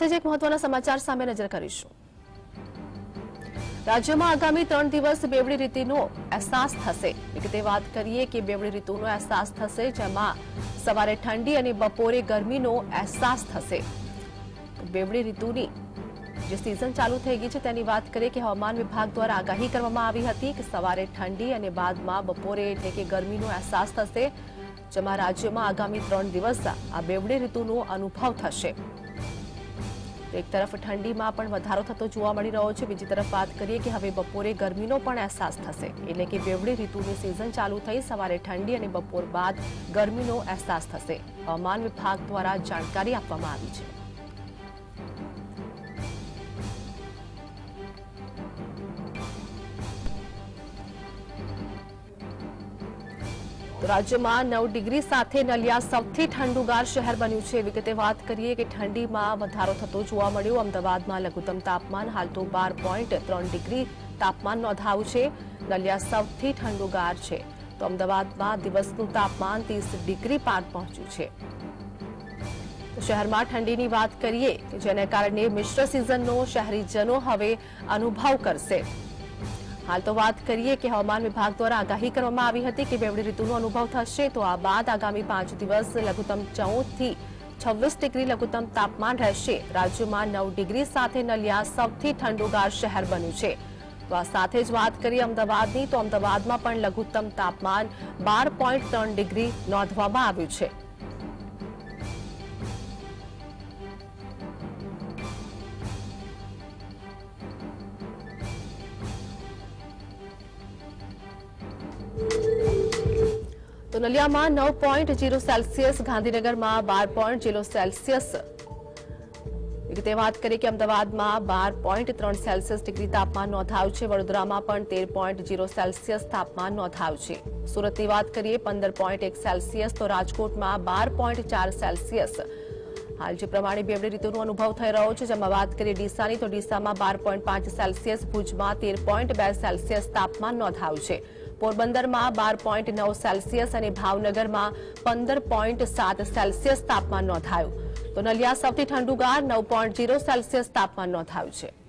તોજે એક મહત્વનો સમાચાર સામે નજર કરીશું રાજ્યમાં આગામી 3 દિવસ બેવડી ઋતુનો અહેસાસ થશે એટલે કે તે વાત કરીએ કે બેવડી ઋતુનો અહેસાસ થશે જેમાં સવારે ઠંડી અને બપોરે ગરમીનો અહેસાસ થશે બેવડી ઋતુની જે સીઝન ચાલુ થઈ ગઈ છે તેની વાત કરે કે હવામાન વિભાગ દ્વારા આગાહી કરવામાં આવી હતી કે સવારે ઠંડી અને બાદમાં બપોરે એટલે કે ગરમીનો અહેસાસ થશે જેમાં રાજ્યમાં આગામી 3 દિવસ આ બેવડી ઋતુનો અનુભવ થશે એક તરફ ઠંડીમાં પણ વધારો થતો જોવા મળી રહ્યો છે બીજી તરફ વાત કરીએ કે હવે બપોરે ગરમીનો પણ અહેસાસ થશે એટલે કે બેવડી ઋતુની સિઝન ચાલુ થઈ સવારે ઠંડી અને બપોર બાદ ગરમીનો અહેસાસ થશે હવામાન વિભાગ દ્વારા જાણકારી આપવામાં આવી છે રાજમા 9 ડિગ્રી સાથે નલિયા સૌથી ઠંડોગર શહેર બન્યું છે વિકતે વાત કરીએ કે ઠંડીમાં વધારો થતો જોવા મળ્યો અમદાવાદમાં લઘુત્તમ તાપમાન હાલ તો 12.3 ડિગ્રી તાપમાન ન ધાઉ છે નલિયા સૌથી ઠંડોગર છે તો અમદાવાદમાં દિવસનું તાપમાન 30 ડિગ્રી પાર પહોંચ્યું છે તો શહેરમાં ઠંડીની વાત કરીએ જેના કારણે મિશ્ર સીઝનનો શહેરી જનો હવે અનુભવ કરશે हाल तो बात करिए कि मौसम विभाग द्वारा जानकारी करवामा आई थी कि बेवड़ी ऋतुनु अनुभव થશે તો આ બાદ આગામી 5 દિવસ લઘુતમ 14 થી 26 ડિગ્રી લઘુતમ તાપમાન રહેશે રાજ્યમાં 9 ડિગ્રી સાથે નલિયા સૌથી ઠંડોગર શહેર બન્યુ છે તો સાથે જ વાત કરીએ અમદાવાદની તો અમદાવાદમાં પણ લઘુતમ તાપમાન 12.3 ડિગ્રી નોંધવામાં આવે છે નલિયામાં 9.0 સેલ્સિયસ ગાંધીનગરમાં 12.0 સેલ્સિયસ કે તે વાત કરીએ કે અમદાવાદમાં 12.3 સેલ્સિયસ ડિગ્રી તાપમાન નોંધાય છે વડોદરામાં પણ 13.0 સેલ્સિયસ તાપમાન નોંધાય છે સુરતની વાત કરીએ 15.1 સેલ્સિયસ તો રાજકોટમાં 12.4 સેલ્સિયસ હાલ જે પ્રમાણે ભેવડી ઋતુનો અનુભવ થઈ રહ્યો છે જો માં વાત કરીએ ડીસાની તો ડીસામાં 12.5 સેલ્સિયસ ભુજમાં 13.2 સેલ્સિયસ તાપમાન નોંધાય છે પોરબંદરમાં બાર પોઈન્ટ નવ સેલ્સિયસ અને ભાવનગરમાં પંદર પોઈન્ટ સાત સેલ્સિયસ તાપમાન નોંધાયું તો નલિયા સૌથી ઠંડુગાર નવ પોઈન્ટ ઝીરો સેલ્સિયસ તાપમાન નોંધાયું છે